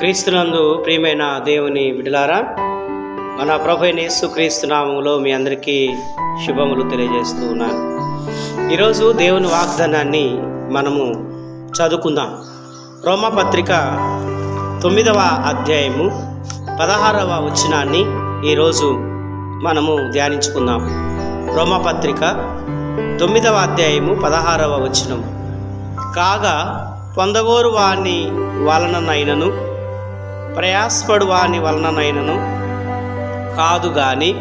క్రీస్తునందు ప్రియమైన దేవుని విడలారా మన ప్రభు క్రీస్తు నామములో మీ అందరికీ శుభములు తెలియజేస్తూ ఉన్నాను. ఈరోజు దేవుని వాగ్దానాన్ని మనము చదువుకుందాం. రోమపత్రిక తొమ్మిదవ అధ్యాయము పదహారవ వచనాన్ని ఈరోజు మనము ధ్యానించుకుందాం. రోమపత్రిక తొమ్మిదవ అధ్యాయము పదహారవ వచనం. కాగా పొందగోరు వాణ్ణి వలననైనను ప్రయాసపడు వాని వలననైనను కాదు గాని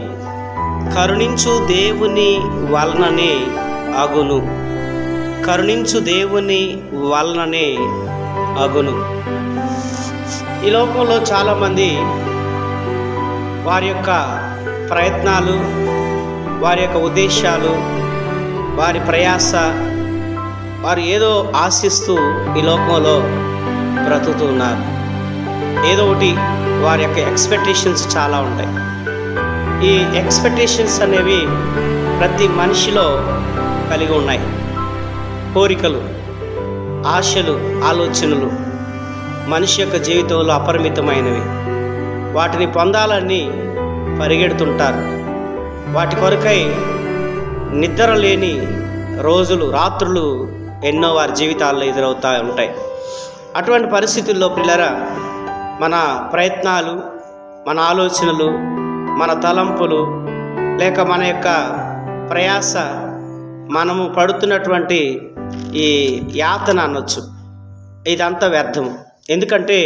కరుణించు దేవుని వలననే అగును. కరుణించు దేవుని వలననే అగును. ఈ లోకంలో చాలామంది వారి యొక్క ప్రయత్నాలు వారి యొక్క ఉద్దేశాలు వారి ప్రయాస వారు ఏదో ఆశిస్తూ ఈ లోకంలో బ్రతుకుతున్నారు. ఏదో ఒకటి వారి యొక్క ఎక్స్పెక్టేషన్స్ చాలా ఉంటాయి. ఈ ఎక్స్పెక్టేషన్స్ అనేవి ప్రతి మనిషిలో కలిగి ఉన్నాయి. కోరికలు ఆశలు ఆలోచనలు మనిషి యొక్క జీవితంలో అపరిమితమైనవి. వాటిని పొందాలని పరిగెడుతుంటారు. వాటి కొరకై నిద్ర లేని రోజులు రాత్రులు ఎన్నో వారి జీవితాల్లో ఎదురవుతూ ఉంటాయి. అటువంటి పరిస్థితుల్లో పిల్లరా మన ప్రయత్నాలు మన ఆలోచనలు మన తలంపులు లేక మన యొక్క ప్రయాస మనము పడుతున్నటువంటి ఈ యాతన అనొచ్చు. ఇదంతా వ్యర్థం. ఎందుకంటే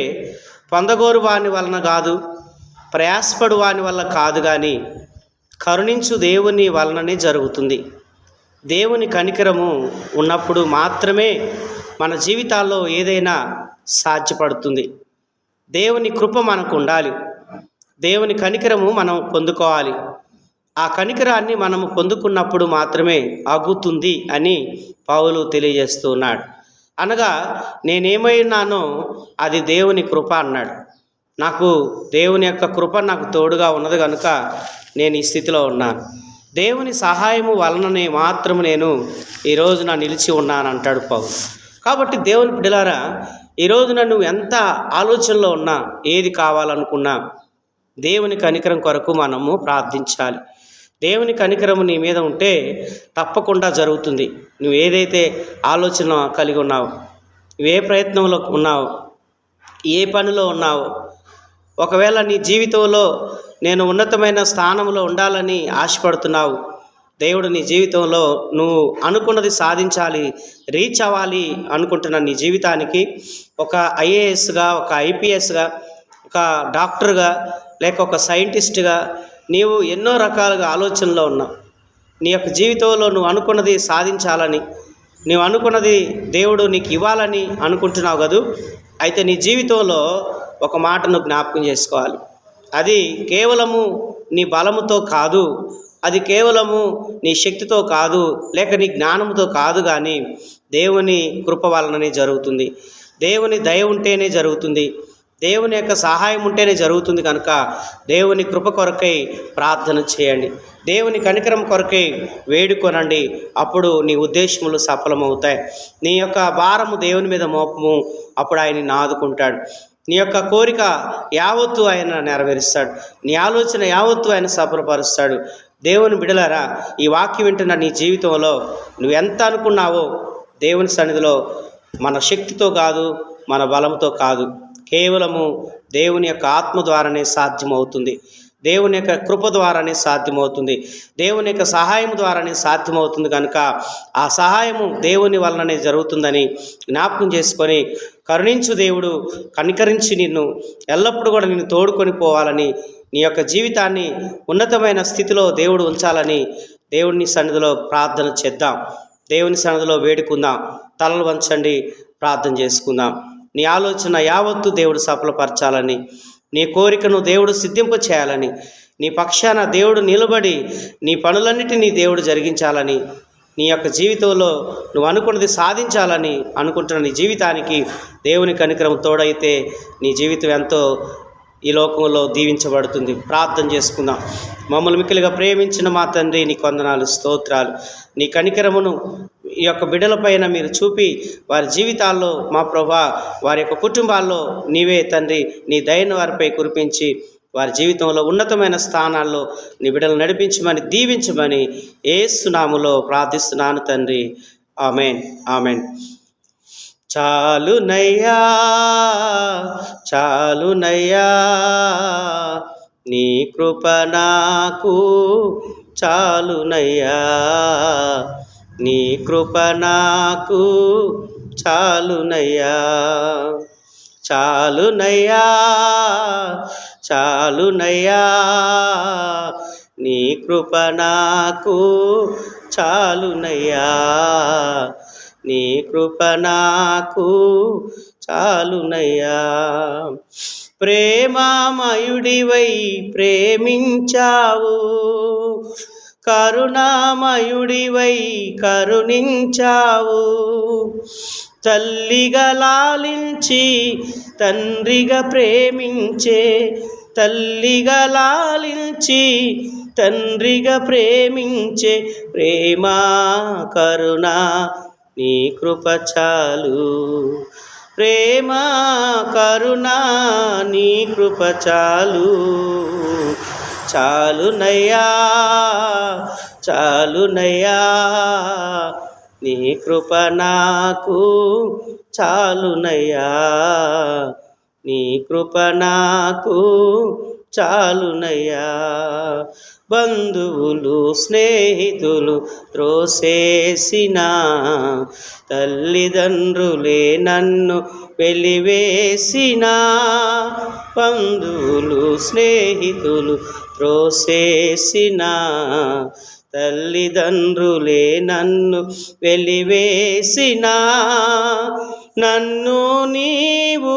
పొందగోరు వాని వలన కాదు ప్రయాసపడు వాని వల్ల కాదు కానీ కరుణించు దేవుని వలననే జరుగుతుంది. దేవుని కనికరము ఉన్నప్పుడు మాత్రమే మన జీవితాల్లో ఏదైనా సాధ్యపడుతుంది. దేవుని కృప మనకు ఉండాలి. దేవుని కనికరము మనం పొందుకోవాలి. ఆ కనికరాన్ని మనము పొందుకున్నప్పుడు మాత్రమే అగుతుంది అని పౌలు తెలియజేస్తున్నాడు. అనగా నేనేమై ఉన్నానో అది దేవుని కృప అన్నాడు. నాకు దేవుని యొక్క కృప నాకు తోడుగా ఉన్నది కనుక నేను ఈ స్థితిలో ఉన్నాను. దేవుని సహాయము వలననే మాత్రం నేను ఈరోజు నా నిలిచి ఉన్నాను అంటాడు పౌలు. కాబట్టి దేవుని బిడ్డలారా ఈ రోజున నువ్వు ఎంత ఆలోచనలో ఉన్నా ఏది కావాలనుకున్నా దేవుని కనికరం కొరకు మనము ప్రార్థించాలి. దేవుని కనికరము నీ మీద ఉంటే తప్పకుండా జరుగుతుంది. నువ్వు ఏదైతే ఆలోచన కలిగి ఉన్నావు నువ్వు ఏ ప్రయత్నంలో ఉన్నావు ఏ పనిలో ఉన్నావు ఒకవేళ నీ జీవితంలో నేను ఉన్నతమైన స్థానంలో ఉండాలని ఆశపడుతున్నావు దేవుడు నీ జీవితంలో నువ్వు అనుకున్నది సాధించాలి రీచ్ అవ్వాలి అనుకుంటున్న నీ జీవితానికి ఒక ఐఏఎస్గా ఒక ఐపీఎస్గా ఒక డాక్టర్గా లేక ఒక సైంటిస్ట్గా నీవు ఎన్నో రకాలుగా ఆలోచనలో ఉన్నావు. నీ యొక్క జీవితంలో నువ్వు అనుకున్నది సాధించాలని నువ్వు అనుకున్నది దేవుడు నీకు ఇవ్వాలని అనుకుంటున్నావు కదూ? అయితే నీ జీవితంలో ఒక మాటను జ్ఞాపకం చేసుకోవాలి. అది కేవలము నీ బలముతో కాదు అది కేవలము నీ శక్తితో కాదు లేక నీ జ్ఞానంతో కాదు కానీ దేవుని కృప వలననే జరుగుతుంది. దేవుని దయ ఉంటేనే జరుగుతుంది. దేవుని యొక్క సహాయం ఉంటేనే జరుగుతుంది కనుక దేవుని కృప కొరకై ప్రార్థన చేయండి. దేవుని కనికరం కొరకై వేడుకొనండి. అప్పుడు నీ ఉద్దేశములు సఫలమవుతాయి. నీ యొక్క భారము దేవుని మీద మోపము అప్పుడు ఆయన ఆదుకుంటాడు. నీ యొక్క కోరిక యావత్తు ఆయన నెరవేరుస్తాడు. నీ ఆలోచన యావత్తు ఆయన సఫలపరుస్తాడు. దేవుని బిడలారా ఈ వాక్యం వింటున్న నీ జీవితంలో నువ్వు ఎంత అనుకున్నావో దేవుని సన్నిధిలో మన శక్తితో కాదు మన బలంతో కాదు. కేవలము దేవుని యొక్క ఆత్మ ద్వారానే సాధ్యమవుతుంది. దేవుని యొక్క కృప ద్వారానే సాధ్యమవుతుంది. దేవుని యొక్క సహాయం ద్వారానే సాధ్యమవుతుంది కనుక ఆ సహాయము దేవుని వలననే జరుగుతుందని జ్ఞాపకం చేసుకొని కరుణించు దేవుడు కనికరించి నిన్ను ఎల్లప్పుడూ కూడా నిన్ను తోడుకొని పోవాలని నీ యొక్క జీవితాన్ని ఉన్నతమైన స్థితిలో దేవుడు ఉంచాలని దేవుని సన్నిధిలో ప్రార్థన చేద్దాం. దేవుని సన్నిధిలో వేడుకుందాం. తలలు వంచండి. ప్రార్థన చేసుకుందాం. నీ ఆలోచన యావత్తు దేవుడు సఫలపరచాలని నీ కోరికను దేవుడు సిద్ధింప చేయాలని నీ పక్షాన దేవుడు నిలబడి నీ పనులన్నిటినీ దేవుడు జరిగించాలని నీ యొక్క జీవితంలో నువ్వు అనుకున్నది సాధించాలని అనుకుంటున్న నీ జీవితానికి దేవుని కనికరం తోడైతే నీ జీవితం ఎంతో ఈ లోకంలో దీవించబడుతుంది. ప్రార్థన చేసుకుందాం. మమ్మల్ని మిక్కిలిగా ప్రేమించిన మా తండ్రి నీ కొందనాలు స్తోత్రాలు. నీ కనికరమును ఈ యొక్క బిడ్డల పైన మీరు చూపి వారి జీవితాల్లో మా ప్రభా వారి యొక్క కుటుంబాల్లో నీవే తండ్రి నీ దయను వారిపై కురిపించి వారి జీవితంలో ఉన్నతమైన స్థానాల్లో నీ బిడ్డలు నడిపించమని దీవించమని ఏసునాములో ప్రార్థిస్తున్నాను తండ్రి. ఆమెన్. ఆమెన్. చాలునయ్యా చాలునయ్యా నీ కృప నాకు చాలునయ్యా నీ కృప నాకు చాలునయ్యా చాలునయ్యా చాలునయ్యా నీ కృప నాకు చాలునయ్యా. నీ కృప నాకు చాలునయ్యా. ప్రేమామయుడివై ప్రేమించావు. కరుణామయుడివై కరుణించావు. తల్లిగా లాలించి తండ్రిగా ప్రేమించే తల్లిగా లాలించి తండ్రిగా ప్రేమించే ప్రేమ కరుణ నీ కృపచాలు ప్రేమ కరుణ నీ కృప చాలు. చాలునయ్యా చాలునయ్యా నీ కృప నాకు చాలునయ్యా. నీ కృప నాకు చాలునయ్యా. బంధువులు స్నేహితులు త్రోసేసిన తల్లిదండ్రులే నన్ను వెలివేసిన. బంధువులు స్నేహితులు త్రోసేసిన తల్లిదండ్రులే నన్ను వెలివేసిన. నన్ను నీవు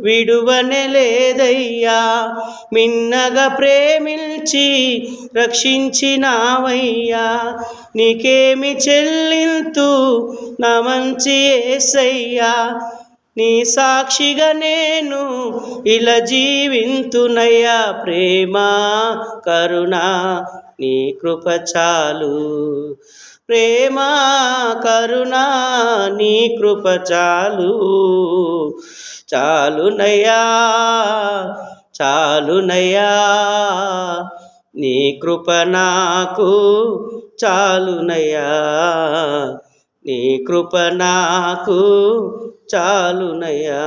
విడువనలేదయ్యా. మిన్నగా ప్రేమించి రక్షించినావయ్యా. నీకేమి చెల్లింతు నా మంచి ఏసయ్యా. నీ సాక్షిగా నేను ఇలా జీవింతునయ్యా. ప్రేమ కరుణ నీ కృప చాలు. ప్రేమ కరుణ నీ కృప చాలు. చాలునయ్యా చాలునయ్యా నీ కృప నాకు చాలునయ్యా. నీ కృప నాకు చాలునయ్యా.